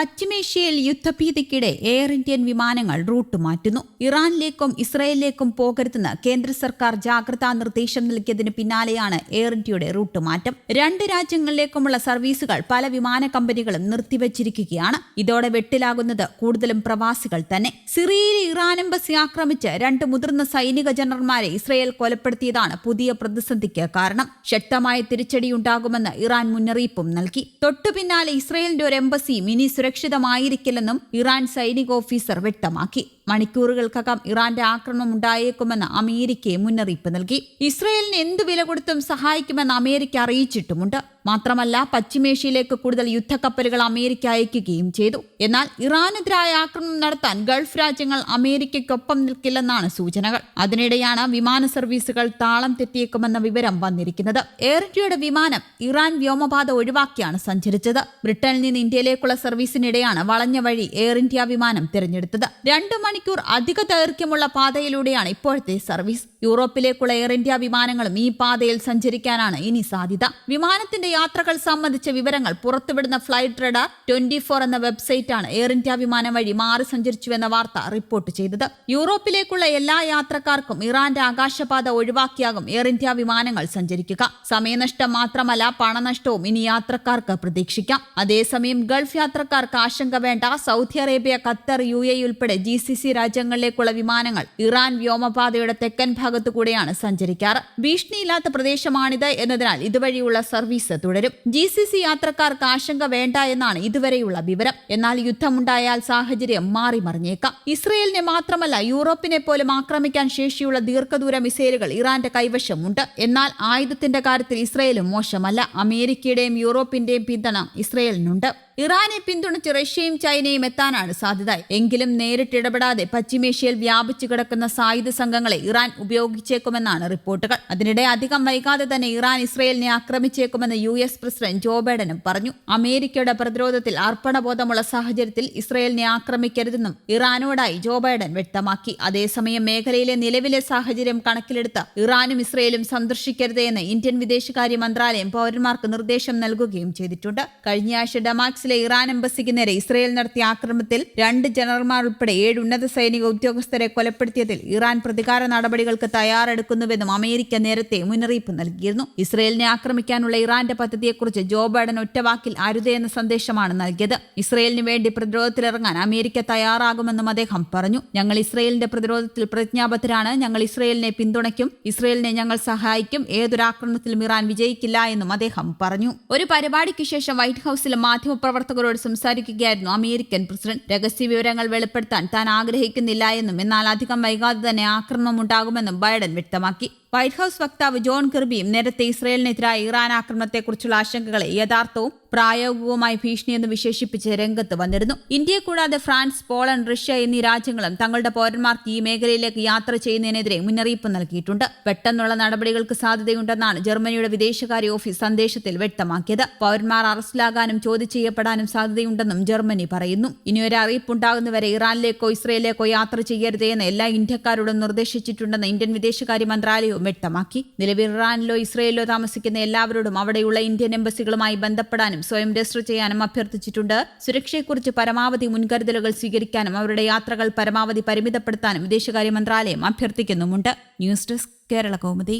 പശ്ചിമേഷ്യയിൽ യുദ്ധഭീതിക്കിടെ air Indian വിമാനങ്ങൾ റൂട്ട് മാറ്റുന്നു. ഇറാനിലേക്കും ഇസ്രയേലിലേക്കും പോകരുതെന്ന് കേന്ദ്ര സർക്കാർ ജാഗ്രതാ നിർദ്ദേശം നൽകിയതിന് പിന്നാലെയാണ് എയർ ഇന്ത്യയുടെ റൂട്ട് മാറ്റം. രണ്ട് രാജ്യങ്ങളിലേക്കുമുള്ള സർവീസുകൾ പല വിമാന കമ്പനികളും നിർത്തിവച്ചിരിക്കുകയാണ്. ഇതോടെ വെട്ടിലാകുന്നത് കൂടുതലും പ്രവാസികൾ തന്നെ. സിറിയയിൽ ഇറാൻ എംബസി ആക്രമിച്ച് രണ്ട് മുതിർന്ന സൈനിക ജനറൽമാരെ ഇസ്രയേൽ കൊലപ്പെടുത്തിയതാണ് പുതിയ പ്രതിസന്ധിക്ക് കാരണം. ശക്തമായ തിരിച്ചടിയുണ്ടാകുമെന്ന് ഇറാൻ മുന്നറിയിപ്പും നൽകി. തൊട്ടു പിന്നാലെ ഇസ്രയേലിന്റെ ഒരു എംബസിയും ഇനി സുരക്ഷിതമായിരിക്കില്ലെന്നും ഇറാൻ സൈനിക ഓഫീസർ വ്യക്തമാക്കി. മണിക്കൂറുകൾക്കകം ഇറാന്റെ ആക്രമണം ഉണ്ടായേക്കുമെന്ന് അമേരിക്കയെ മുന്നറിയിപ്പ് നൽകി. ഇസ്രയേലിന് എന്തു വില കൊടുത്തും സഹായിക്കുമെന്ന് അമേരിക്ക അറിയിച്ചിട്ടുമുണ്ട്. മാത്രമല്ല പശ്ചിമേഷ്യയിലേക്ക് കൂടുതൽ യുദ്ധക്കപ്പലുകൾ അമേരിക്ക അയക്കുകയും ചെയ്തു. എന്നാൽ ഇറാനെതിരായ ആക്രമണം നടത്താൻ ഗൾഫ് രാജ്യങ്ങൾ അമേരിക്കയ്ക്കൊപ്പം നിൽക്കില്ലെന്നാണ് സൂചനകൾ. അതിനിടെയാണ് വിമാന സർവീസുകൾ താളം തെറ്റിയേക്കുമെന്ന വിവരം വന്നിരിക്കുന്നത്. എയർ ഇന്ത്യയുടെ വിമാനം ഇറാൻ വ്യോമപാത ഒഴിവാക്കിയാണ് സഞ്ചരിച്ചത്. ബ്രിട്ടനിൽ നിന്ന് ഇന്ത്യയിലേക്കുള്ള സർവീസിനിടെയാണ് വളഞ്ഞ വഴി എയർ ഇന്ത്യ വിമാനം തിരഞ്ഞെടുത്തത്. രണ്ടു മണിക്കൂർ അധിക ദൈർഘ്യമുള്ള പാതയിലൂടെയാണ് ഇപ്പോഴത്തെ സർവീസ്. യൂറോപ്പിലേക്കുള്ള എയർ ഇന്ത്യ വിമാനങ്ങളും ഈ പാതയിൽ സഞ്ചരിക്കാനാണ് ഇനി സാധ്യത. വിമാനത്തിന്റെ യാത്രകൾ സംബന്ധിച്ച വിവരങ്ങൾ പുറത്തുവിടുന്ന ഫ്ലൈറ്റ് റഡാർ ട്വന്റി ഫോർ എന്ന വെബ്സൈറ്റാണ് എയർ ഇന്ത്യ വിമാനം വഴി മാറി സഞ്ചരിച്ചുവെന്ന വാർത്ത റിപ്പോർട്ട് ചെയ്തത്. യൂറോപ്പിലേക്കുള്ള എല്ലാ യാത്രക്കാർക്കും ഇറാന്റെ ആകാശപാത ഒഴിവാക്കിയാകും എയർ ഇന്ത്യ വിമാനങ്ങൾ സഞ്ചരിക്കുക. സമയനഷ്ടം മാത്രമല്ല പണനഷ്ടവും ഇനി യാത്രക്കാർക്ക് പ്രതീക്ഷിക്കാം. അതേസമയം ഗൾഫ് യാത്രക്കാർക്ക് ആശങ്ക വേണ്ട. Saudi Arabia Qatar U A ഉൾപ്പെടെ ജി സി സി രാജ്യങ്ങളിലേക്കുള്ള വിമാനങ്ങൾ ഇറാൻ വ്യോമപാതയുടെ തെക്കൻ ഭാഗത്തു കൂടെയാണ് സഞ്ചരിക്കാറ്. ഭീഷണിയില്ലാത്ത പ്രദേശമാണിത് എന്നതിനാൽ ഇതുവഴിയുള്ള സർവീസ് തുടരും. ജി സി സി യാത്രക്കാർക്ക് ആശങ്ക വേണ്ട എന്നാണ് ഇതുവരെയുള്ള വിവരം. എന്നാൽ യുദ്ധമുണ്ടായാൽ സാഹചര്യം മാറി മറിഞ്ഞേക്കാം ഇസ്രയേലിനെ മാത്രമല്ല യൂറോപ്പിനെ പോലും ആക്രമിക്കാൻ ശേഷിയുള്ള ദീർഘദൂര മിസൈലുകൾ ഇറാന്റെ കൈവശമുണ്ട്. എന്നാൽ ആയുധത്തിന്റെ കാര്യത്തിൽ ഇസ്രയേലും മോശമല്ല. അമേരിക്കയുടെയും യൂറോപ്പിന്റെയും പിന്തുണ ഇസ്രയേലിനുണ്ട്. ഇറാനെ പിന്തുണച്ച് റഷ്യയും ചൈനയും എത്താനാണ് സാധ്യത. എങ്കിലും നേരിട്ടിടപെടാതെ പശ്ചിമേഷ്യയിൽ വ്യാപിച്ചു കിടക്കുന്ന സായുധ സംഘങ്ങളെ ഇറാൻ ഉപയോഗിച്ചേക്കുമെന്നാണ് റിപ്പോർട്ടുകൾ. അതിനിടെ അധികം വൈകാതെ തന്നെ ഇറാൻ ഇസ്രയേലിനെ ആക്രമിച്ചേക്കുമെന്ന് യു എസ് പ്രസിഡന്റ് ജോ ബൈഡനും പറഞ്ഞു. അമേരിക്കയുടെ പ്രതിരോധത്തിൽ അർപ്പണബോധമുള്ള സാഹചര്യത്തിൽ ഇസ്രയേലിനെ ആക്രമിക്കരുതെന്നും ഇറാനോടായി ജോ ബൈഡൻ വ്യക്തമാക്കി. അതേസമയം മേഖലയിലെ നിലവിലെ സാഹചര്യം കണക്കിലെടുത്ത് ഇറാനും ഇസ്രയേലും സന്ദർശിക്കരുതേ എന്ന് ഇന്ത്യൻ വിദേശകാര്യ മന്ത്രാലയം പൌരന്മാർക്ക് നിർദ്ദേശം നൽകുകയും ചെയ്തിട്ടുണ്ട്. കഴിഞ്ഞയാഴ്ച ഡമാക്സിലെ ഇറാൻ എംബസിക്ക് നേരെ ഇസ്രയേൽ നടത്തിയ ആക്രമണത്തിൽ രണ്ട് ജനറൽമാർ ഉൾപ്പെടെ ഏഴ് ഉന്നത സൈനിക ഉദ്യോഗസ്ഥരെ കൊലപ്പെടുത്തിയതിൽ ഇറാൻ പ്രതികാര നടപടികൾക്ക് തയ്യാറെടുക്കുന്നുവെന്നും അമേരിക്ക നേരത്തെ മുന്നറിയിപ്പ് നൽകിയിരുന്നു. ഇസ്രയേലിനെ ആക്രമിക്കാനുള്ള ഇറാന്റെ പദ്ധതിയെക്കുറിച്ച് ജോ ബൈഡൻ ഒറ്റവാക്കിൽ അരുതേ എന്ന സന്ദേശമാണ് നൽകിയത്. ഇസ്രയേലിന് വേണ്ടി പ്രതിരോധത്തിലിറങ്ങാൻ അമേരിക്ക തയ്യാറാകുമെന്നും അദ്ദേഹം പറഞ്ഞു. ഞങ്ങൾ ഇസ്രയേലിന്റെ പ്രതിരോധത്തിൽ പ്രതിജ്ഞാബദ്ധരാണ്. ഞങ്ങൾ ഇസ്രയേലിനെ പിന്തുണയ്ക്കും. ഇസ്രയേലിനെ ഞങ്ങൾ സഹായിക്കും. ഏതൊരാക്രമണത്തിലും ഇറാൻ വിജയിക്കില്ല എന്നും അദ്ദേഹം പറഞ്ഞു. ഒരു പരിപാടിക്ക് ശേഷം വൈറ്റ് ഹൌസിലെ ഹൌസിൽ മാധ്യമപ്രവർത്തകരോട് സംസാരിക്കുകയായിരുന്നു അമേരിക്കൻ പ്രസിഡന്റ്. രഹസ്യ വിവരങ്ങൾ വെളിപ്പെടുത്താൻ താൻ ആഗ്രഹിക്കുന്നില്ല എന്നും എന്നാൽ അധികം വൈകാതെ തന്നെ ആക്രമണം ഉണ്ടാകുമെന്നും ബൈഡൻ വ്യക്തമാക്കി. വൈറ്റ് ഹൌസ് വക്താവ് ജോൺ കിർബിയും നേരത്തെ ഇസ്രയേലിനെതിരായ ഇറാൻ ആക്രമണത്തെക്കുറിച്ചുള്ള ആശങ്കകളെ യഥാർത്ഥവും പ്രായോഗികവുമായി ഭീഷണിയെന്ന് വിശേഷിപ്പിച്ച് രംഗത്ത് വന്നിരുന്നു. ഇന്ത്യയെ കൂടാതെ ഫ്രാൻസ് പോളണ്ട് റഷ്യ എന്നീ രാജ്യങ്ങളും തങ്ങളുടെ പൌരന്മാർക്ക് ഈ മേഖലയിലേക്ക് യാത്ര ചെയ്യുന്നതിനെതിരെ മുന്നറിയിപ്പ് നൽകിയിട്ടുണ്ട്. പെട്ടെന്നുള്ള നടപടികൾക്ക് സാധ്യതയുണ്ടെന്നാണ് ജർമ്മനിയുടെ വിദേശകാര്യ ഓഫീസ് സന്ദേശത്തിൽ വ്യക്തമാക്കിയത്. പൌരന്മാർ അറസ്റ്റിലാകാനും ചോദ്യം ചെയ്യപ്പെടാനും സാധ്യതയുണ്ടെന്നും ജർമ്മനി പറയുന്നു. ഇനിയൊരു അറിയിപ്പുണ്ടാകുന്നവരെ ഇറാനിലേക്കോ ഇസ്രയേലിലേക്കോ യാത്ര ചെയ്യരുതേ എന്ന് എല്ലാ ഇന്ത്യക്കാരോടും നിർദ്ദേശിച്ചിട്ടുണ്ടെന്ന് ഇന്ത്യൻ വിദേശകാര്യ മന്ത്രാലയവും വ്യക്തമാക്കി. നിലവിൽ ഇറാനിലോ ഇസ്രയേലിലോ താമസിക്കുന്ന എല്ലാവരോടും അവിടെയുള്ള ഇന്ത്യൻ എംബസികളുമായി ബന്ധപ്പെടാനും സ്വയം രജിസ്റ്റർ ചെയ്യാനും അഭ്യർത്ഥിച്ചിട്ടുണ്ട്. സുരക്ഷയെക്കുറിച്ച് പരമാവധി മുൻകരുതലുകൾ സ്വീകരിക്കാനും അവരുടെ യാത്രകൾ പരമാവധി പരിമിതപ്പെടുത്താനും വിദേശകാര്യ മന്ത്രാലയം അഭ്യർത്ഥിക്കുന്നുമുണ്ട്. News desk Kerala Kaumudi.